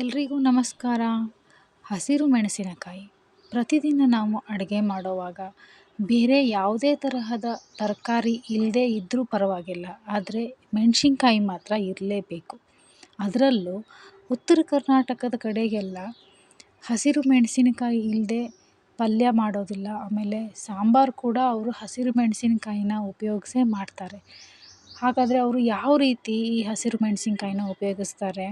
ಎಲ್ರಿಗೂ ನಮಸ್ಕಾರ. ಹಸಿರು ಮೆಣಸಿನಕಾಯಿ. ಪ್ರತಿದಿನ ನಾವು ಅಡುಗೆ ಮಾಡುವಾಗ ಬೇರೆ ಯಾವುದೇ ತರಹದ ತರಕಾರಿ ಇಲ್ಲದೆ ಇದ್ದರೂ ಪರವಾಗಿಲ್ಲ, ಆದರೆ ಮೆಣಸಿನ್ಕಾಯಿ ಮಾತ್ರ ಇರಲೇಬೇಕು. ಅದರಲ್ಲೂ ಉತ್ತರ ಕರ್ನಾಟಕದ ಕಡೆಗೆಲ್ಲ ಹಸಿರು ಮೆಣಸಿನಕಾಯಿ ಇಲ್ಲದೆ ಪಲ್ಯ ಮಾಡೋದಿಲ್ಲ, ಆಮೇಲೆ ಸಾಂಬಾರು ಕೂಡ ಅವರು ಹಸಿರು ಮೆಣಸಿನಕಾಯಿನ ಉಪಯೋಗಿಸೇ ಮಾಡ್ತಾರೆ. ಹಾಗಾದರೆ ಅವರು ಯಾವ ರೀತಿ ಈ ಹಸಿರು ಮೆಣಸಿನಕಾಯಿನ ಉಪಯೋಗಿಸ್ತಾರೆ?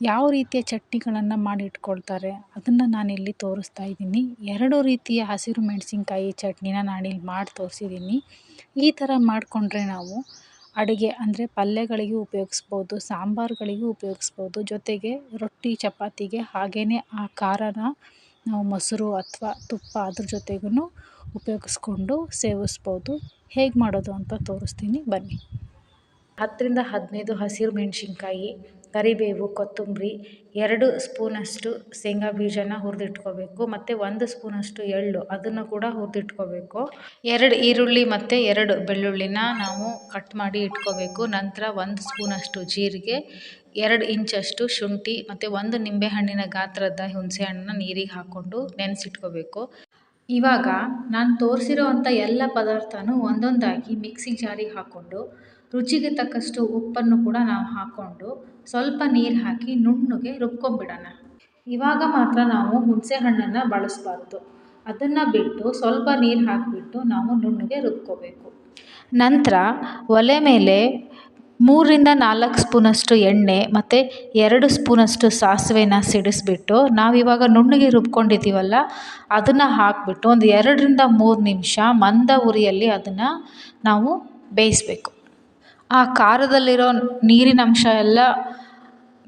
ಯಾವ ರೀತಿಯ ಚಟ್ನಿಗಳನ್ನು ಮಾಡಿ ಇಟ್ಕೊಳ್ತಾರೆ ಅದನ್ನು ನಾನಿಲ್ಲಿ ತೋರಿಸ್ತಾ ಇದ್ದೀನಿ. ಎರಡು ರೀತಿಯ ಹಸಿರು ಮೆಣಸಿನ್ಕಾಯಿ ಚಟ್ನಿನ ನಾನಿಲ್ಲಿ ಮಾಡಿ ತೋರಿಸಿದ್ದೀನಿ. ಈ ಥರ ಮಾಡಿಕೊಂಡ್ರೆ ನಾವು ಅಡುಗೆ ಅಂದರೆ ಪಲ್ಯಗಳಿಗೂ ಉಪಯೋಗಿಸ್ಬೋದು, ಸಾಂಬಾರುಗಳಿಗೂ ಉಪಯೋಗಿಸ್ಬೋದು. ಜೊತೆಗೆ ರೊಟ್ಟಿ, ಚಪಾತಿಗೆ ಹಾಗೆಯೇ ಆ ಖಾರನ ನಾವು ಮೊಸರು ಅಥವಾ ತುಪ್ಪ ಅದ್ರ ಜೊತೆಗೂ ಉಪಯೋಗಿಸ್ಕೊಂಡು ಸೇವಿಸ್ಬೋದು. ಹೇಗೆ ಮಾಡೋದು ಅಂತ ತೋರಿಸ್ತೀನಿ. ಬನ್ನಿ. ಹತ್ತರಿಂದ ಹದಿನೈದು ಹಸಿರು ಮೆಣಸಿನ್ಕಾಯಿ ಕರಿಬೇವು, ಕೊತ್ತಂಬರಿ ಎರಡು ಸ್ಪೂನಷ್ಟು ಶೇಂಗಾ ಬೀಜನ ಹುರಿದಿಟ್ಕೋಬೇಕು. ಮತ್ತು ಒಂದು ಸ್ಪೂನಷ್ಟು ಎಳ್ಳು, ಅದನ್ನು ಕೂಡ ಹುರಿದಿಟ್ಕೋಬೇಕು. ಎರಡು ಈರುಳ್ಳಿ ಮತ್ತು ಎರಡು ಬೆಳ್ಳುಳ್ಳಿನ ನಾವು ಕಟ್ ಮಾಡಿ ಇಟ್ಕೋಬೇಕು. ನಂತರ ಒಂದು ಸ್ಪೂನಷ್ಟು ಜೀರಿಗೆ, ಎರಡು ಇಂಚಷ್ಟು ಶುಂಠಿ ಮತ್ತು ಒಂದು ನಿಂಬೆಹಣ್ಣಿನ ಗಾತ್ರದ ಹುಣಸೆ ಹಣ್ಣನ್ನ ನೀರಿಗೆ ಹಾಕ್ಕೊಂಡು ನೆನೆಸಿಟ್ಕೋಬೇಕು. ಇವಾಗ ನಾನು ತೋರಿಸಿರೋ ಅಂಥ ಎಲ್ಲ ಪದಾರ್ಥನೂ ಒಂದೊಂದಾಗಿ ಮಿಕ್ಸಿ ಜಾರಿಗೆ ಹಾಕ್ಕೊಂಡು ರುಚಿಗೆ ತಕ್ಕಷ್ಟು ಉಪ್ಪನ್ನು ಕೂಡ ನಾವು ಹಾಕ್ಕೊಂಡು ಸ್ವಲ್ಪ ನೀರು ಹಾಕಿ ನುಣ್ಣಗೆ ರುಬ್ಕೊಂಬಿಡೋಣ ಇವಾಗ ಮಾತ್ರ ನಾವು ಹುಣಸೆ ಹಣ್ಣನ್ನು ಬಳಸಬಾರ್ದು. ಅದನ್ನು ಬಿಟ್ಟು ಸ್ವಲ್ಪ ನೀರು ಹಾಕಿಬಿಟ್ಟು ನಾವು ನುಣ್ಣಗೆ ರುಬ್ಕೋಬೇಕು. ನಂತರ ಒಲೆ ಮೇಲೆ ಮೂರರಿಂದ ನಾಲ್ಕು ಸ್ಪೂನಷ್ಟು ಎಣ್ಣೆ ಮತ್ತು ಎರಡು ಸ್ಪೂನಷ್ಟು ಸಾಸಿವೆನ ಸಿಡಿಸ್ಬಿಟ್ಟು ನಾವಿವಾಗ ನುಣ್ಣಗೆ ರುಬ್ಕೊಂಡಿದ್ದೀವಲ್ಲ ಅದನ್ನು ಹಾಕಿಬಿಟ್ಟು ಒಂದು ಎರಡರಿಂದ ಮೂರು ನಿಮಿಷ ಮಂದ ಉರಿಯಲ್ಲಿ ಅದನ್ನು ನಾವು ಬೇಯಿಸಬೇಕು. ಆ ಖಾರದಲ್ಲಿರೋ ನೀರಿನ ಅಂಶ ಎಲ್ಲ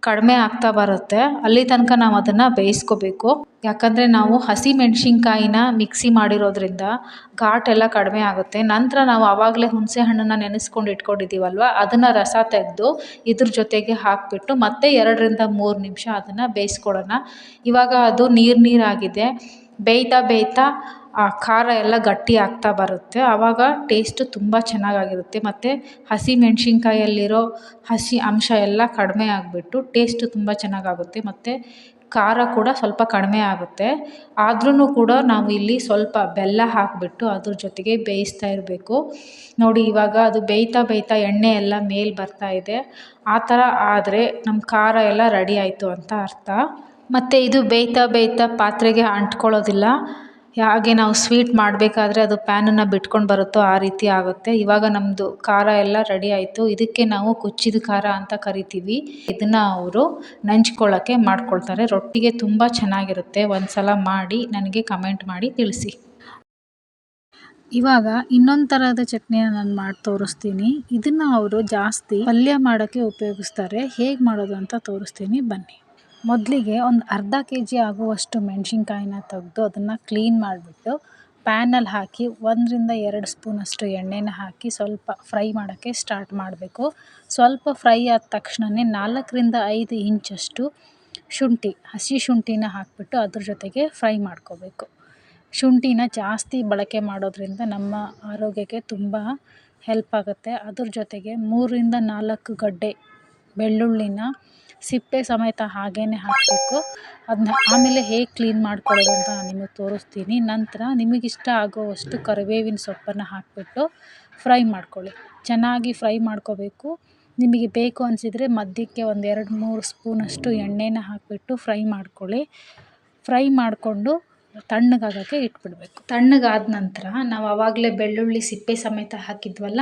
ಕಡಿಮೆ ಆಗ್ತಾ ಬರುತ್ತೆ. ಅಲ್ಲಿ ತನಕ ನಾವು ಅದನ್ನು ಬೇಯಿಸ್ಕೋಬೇಕು. ಯಾಕಂದರೆ ನಾವು ಹಸಿ ಮೆಣಸಿನ್ಕಾಯಿನ ಮಿಕ್ಸಿ ಮಾಡಿರೋದ್ರಿಂದ ಘಾಟ್ ಎಲ್ಲ ಕಡಿಮೆ ಆಗುತ್ತೆ. ನಂತರ ನಾವು ಆವಾಗಲೇ ಹುಣಸೆ ಹಣ್ಣನ್ನು ನೆನೆಸ್ಕೊಂಡು ಇಟ್ಕೊಂಡಿದ್ದೀವಲ್ವ ಅದನ್ನು ರಸ ತೆಗೆದು ಇದ್ರ ಜೊತೆಗೆ ಹಾಕಿಬಿಟ್ಟು ಮತ್ತೆ ಎರಡರಿಂದ ಮೂರು ನಿಮಿಷ ಅದನ್ನು ಬೇಯಿಸ್ಕೊಡೋಣ. ಇವಾಗ ಅದು ನೀರು ನೀರಾಗಿದೆ. ಬೇಯ್ತಾ ಬೇಯ್ತಾ ಆ ಖಾರ ಎಲ್ಲ ಗಟ್ಟಿ ಆಗ್ತಾ ಬರುತ್ತೆ. ಆವಾಗ ಟೇಸ್ಟು ತುಂಬ ಚೆನ್ನಾಗಾಗಿರುತ್ತೆ. ಮತ್ತು ಹಸಿ ಮೆಣಸಿನ್ಕಾಯಲ್ಲಿರೋ ಹಸಿ ಅಂಶ ಎಲ್ಲ ಕಡಿಮೆ ಆಗಿಬಿಟ್ಟು ಟೇಸ್ಟ್ ತುಂಬ ಚೆನ್ನಾಗಾಗುತ್ತೆ. ಮತ್ತು ಖಾರ ಕೂಡ ಸ್ವಲ್ಪ ಕಡಿಮೆ ಆಗುತ್ತೆ. ಆದ್ರೂ ಕೂಡ ನಾವು ಇಲ್ಲಿ ಸ್ವಲ್ಪ ಬೆಲ್ಲ ಹಾಕಿಬಿಟ್ಟು ಅದ್ರ ಜೊತೆಗೆ ಬೇಯಿಸ್ತಾ ಇರಬೇಕು. ನೋಡಿ ಇವಾಗ ಅದು ಬೇಯ್ತಾ ಬೇಯ್ತಾ ಎಣ್ಣೆ ಎಲ್ಲ ಮೇಲೆ ಬರ್ತಾ ಇದೆ. ಆ ಥರ ಆದರೆ ನಮ್ಮ ಖಾರ ಎಲ್ಲ ರೆಡಿ ಆಯಿತು ಅಂತ ಅರ್ಥ. ಮತ್ತು ಇದು ಬೇಯ್ತಾ ಬೇಯ್ತಾ ಪಾತ್ರೆಗೆ ಅಂಟ್ಕೊಳ್ಳೋದಿಲ್ಲ. ಹಾಗೆ ನಾವು ಸ್ವೀಟ್ ಮಾಡಬೇಕಾದ್ರೆ ಅದು ಪ್ಯಾನನ್ನು ಬಿಟ್ಕೊಂಡು ಬರುತ್ತೋ ಆ ರೀತಿ ಆಗುತ್ತೆ. ಇವಾಗ ನಮ್ಮದು ಖಾರ ಎಲ್ಲ ರೆಡಿ ಆಯಿತು. ಇದಕ್ಕೆ ನಾವು ಕುಚ್ಚಿದ ಖಾರ ಅಂತ ಕರಿತೀವಿ. ಇದನ್ನು ಅವರು ನಂಚ್ಕೊಳ್ಳೋಕ್ಕೆ ಮಾಡ್ಕೊಳ್ತಾರೆ. ರೊಟ್ಟಿಗೆ ತುಂಬ ಚೆನ್ನಾಗಿರುತ್ತೆ. ಒಂದು ಸಲ ಮಾಡಿ ನನಗೆ ಕಮೆಂಟ್ ಮಾಡಿ ತಿಳಿಸಿ. ಇವಾಗ ಇನ್ನೊಂದು ಥರದ ಚಟ್ನಿನ ನಾನು ಮಾಡಿ ತೋರಿಸ್ತೀನಿ. ಇದನ್ನು ಅವರು ಜಾಸ್ತಿ ಪಲ್ಯ ಮಾಡೋಕ್ಕೆ ಉಪಯೋಗಿಸ್ತಾರೆ. ಹೇಗೆ ಮಾಡೋದು ಅಂತ ತೋರಿಸ್ತೀನಿ. ಬನ್ನಿ. ಮೊದಲಿಗೆ ಒಂದು ಅರ್ಧ ಕೆ ಜಿ ಆಗುವಷ್ಟು ಮೆಣಸಿನ್ಕಾಯಿನ ತೆಗೆದು ಅದನ್ನು ಕ್ಲೀನ್ ಮಾಡಿಬಿಟ್ಟು ಪ್ಯಾನಲ್ಲಿ ಹಾಕಿ ಒಂದರಿಂದ ಎರಡು ಸ್ಪೂನಷ್ಟು ಎಣ್ಣೆನ ಹಾಕಿ ಸ್ವಲ್ಪ ಫ್ರೈ ಮಾಡೋಕ್ಕೆ ಸ್ಟಾರ್ಟ್ ಮಾಡಬೇಕು. ಸ್ವಲ್ಪ ಫ್ರೈ ಆದ ತಕ್ಷಣವೇ ನಾಲ್ಕರಿಂದ ಐದು ಇಂಚಷ್ಟು ಶುಂಠಿ, ಹಸಿ ಶುಂಠಿನ ಹಾಕಿಬಿಟ್ಟು ಅದ್ರ ಜೊತೆಗೆ ಫ್ರೈ ಮಾಡ್ಕೋಬೇಕು. ಶುಂಠಿನ ಜಾಸ್ತಿ ಬಳಕೆ ಮಾಡೋದ್ರಿಂದ ನಮ್ಮ ಆರೋಗ್ಯಕ್ಕೆ ತುಂಬ ಹೆಲ್ಪ್ ಆಗುತ್ತೆ. ಅದ್ರ ಜೊತೆಗೆ ಮೂರರಿಂದ ನಾಲ್ಕು ಗಡ್ಡೆ ಬೆಳ್ಳುಳ್ಳಿನ ಸಿಪ್ಪೆ ಸಮೇತ ಹಾಗೇ ಹಾಕಬೇಕು. ಅದನ್ನ ಆಮೇಲೆ ಹೇಗೆ ಕ್ಲೀನ್ ಮಾಡ್ಕೊಳ್ಳೋದು ಅಂತ ನಾನು ನಿಮಗೆ ತೋರಿಸ್ತೀನಿ. ನಂತರ ನಿಮಗಿಷ್ಟ ಆಗುವಷ್ಟು ಕರಿಬೇವಿನ ಸೊಪ್ಪನ್ನು ಹಾಕಿಬಿಟ್ಟು ಫ್ರೈ ಮಾಡ್ಕೊಳ್ಳಿ. ಚೆನ್ನಾಗಿ ಫ್ರೈ ಮಾಡ್ಕೋಬೇಕು. ನಿಮಗೆ ಬೇಕು ಅನಿಸಿದರೆ ಮಧ್ಯಕ್ಕೆ ಒಂದು ಎರಡು ಮೂರು ಸ್ಪೂನಷ್ಟು ಎಣ್ಣೆನ ಹಾಕಿಬಿಟ್ಟು ಫ್ರೈ ಮಾಡ್ಕೊಳ್ಳಿ. ಫ್ರೈ ಮಾಡಿಕೊಂಡು ತಣ್ಣಗಾಗೋಕ್ಕೆ ಇಟ್ಬಿಡಬೇಕು. ತಣ್ಣಗಾದ ನಂತರ ನಾವು ಆವಾಗಲೇ ಬೆಳ್ಳುಳ್ಳಿ ಸಿಪ್ಪೆ ಸಮೇತ ಹಾಕಿದ್ವಲ್ಲ,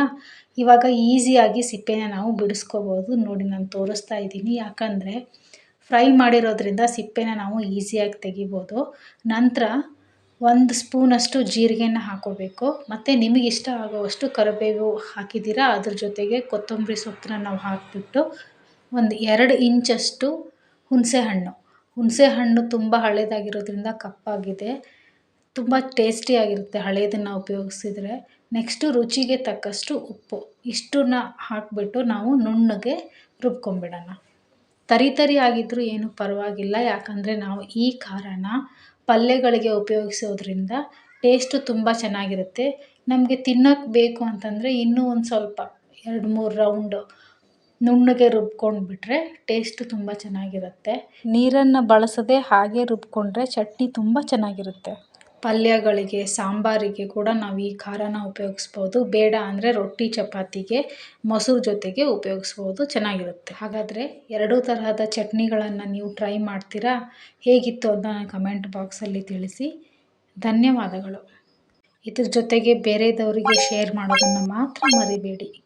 ಇವಾಗ ಈಸಿಯಾಗಿ ಸಿಪ್ಪೆನ ನಾವು ಬಿಡಿಸ್ಕೋಬೋದು. ನೋಡಿ, ನಾನು ತೋರಿಸ್ತಾ ಇದ್ದೀನಿ. ಯಾಕಂದರೆ ಫ್ರೈ ಮಾಡಿರೋದ್ರಿಂದ ಸಿಪ್ಪೆನ ನಾವು ಈಸಿಯಾಗಿ ತೆಗಿಬೋದು. ನಂತರ ಒಂದು ಸ್ಪೂನಷ್ಟು ಜೀರಿಗೆನ ಹಾಕೋಬೇಕು. ಮತ್ತು ನಿಮಗೆ ಇಷ್ಟ ಆಗೋವಷ್ಟು ಕರಿಬೇವು ಹಾಕಿದ್ದೀರಾ, ಅದ್ರ ಜೊತೆಗೆ ಕೊತ್ತಂಬರಿ ಸೊಪ್ಪನ್ನ ನಾವು ಹಾಕಿಬಿಟ್ಟು ಒಂದು ಎರಡು ಇಂಚಷ್ಟು ಹುಣಸೆ ಹಣ್ಣು ಹುಣಸೆ ಹಣ್ಣು ತುಂಬ ಹಳೇದಾಗಿರೋದ್ರಿಂದ ಕಪ್ಪಾಗಿದೆ. ತುಂಬ ಟೇಸ್ಟಿಯಾಗಿರುತ್ತೆ ಹಳೇದನ್ನು ಉಪಯೋಗಿಸಿದ್ರೆ. ನೆಕ್ಸ್ಟು ರುಚಿಗೆ ತಕ್ಕಷ್ಟು ಉಪ್ಪು. ಇಷ್ಟನ್ನ ಹಾಕಿಬಿಟ್ಟು ನಾವು ನುಣ್ಣಗೆ ರುಬ್ಕೊಂಡ್ಬಿಡೋಣ. ತರಿ ತರಿ ಆಗಿದ್ದರೂ ಏನೂ ಪರವಾಗಿಲ್ಲ. ಯಾಕಂದರೆ ನಾವು ಈ ಖಾರನ ಪಲ್ಯಗಳಿಗೆ ಉಪಯೋಗಿಸೋದ್ರಿಂದ ಟೇಸ್ಟು ತುಂಬ ಚೆನ್ನಾಗಿರುತ್ತೆ. ನಮಗೆ ತಿನ್ನೋಕ್ಕೆ ಬೇಕು ಅಂತಂದರೆ ಇನ್ನೂ ಒಂದು ಸ್ವಲ್ಪ, ಎರಡು ಮೂರು ರೌಂಡು ನುಣ್ಣಗೆ ರುಬ್ಕೊಂಡು ಬಿಟ್ಟರೆ ಟೇಸ್ಟ್ ತುಂಬ ಚೆನ್ನಾಗಿರುತ್ತೆ. ನೀರನ್ನು ಬಳಸದೆ ಹಾಗೆ ರುಬ್ಕೊಂಡ್ರೆ ಚಟ್ನಿ ತುಂಬ ಚೆನ್ನಾಗಿರುತ್ತೆ. ಪಲ್ಯಗಳಿಗೆ, ಸಾಂಬಾರಿಗೆ ಕೂಡ ನಾವು ಈ ಖಾರನ ಉಪಯೋಗಿಸ್ಬೋದು. ಬೇಡ ಅಂದರೆ ರೊಟ್ಟಿ, ಚಪಾತಿಗೆ, ಮೊಸರು ಜೊತೆಗೆ ಉಪಯೋಗಿಸ್ಬೋದು. ಚೆನ್ನಾಗಿರುತ್ತೆ. ಹಾಗಾದರೆ ಎರಡೂ ತರಹದ ಚಟ್ನಿಗಳನ್ನು ನೀವು ಟ್ರೈ ಮಾಡ್ತೀರಾ? ಹೇಗಿತ್ತು ಅಂತ ಕಮೆಂಟ್ ಬಾಕ್ಸಲ್ಲಿ ತಿಳಿಸಿ. ಧನ್ಯವಾದಗಳು. ಇದ್ರ ಜೊತೆಗೆ ಬೇರೆದವರಿಗೆ ಶೇರ್ ಮಾಡೋದನ್ನು ಮಾತ್ರ ಮರಿಬೇಡಿ.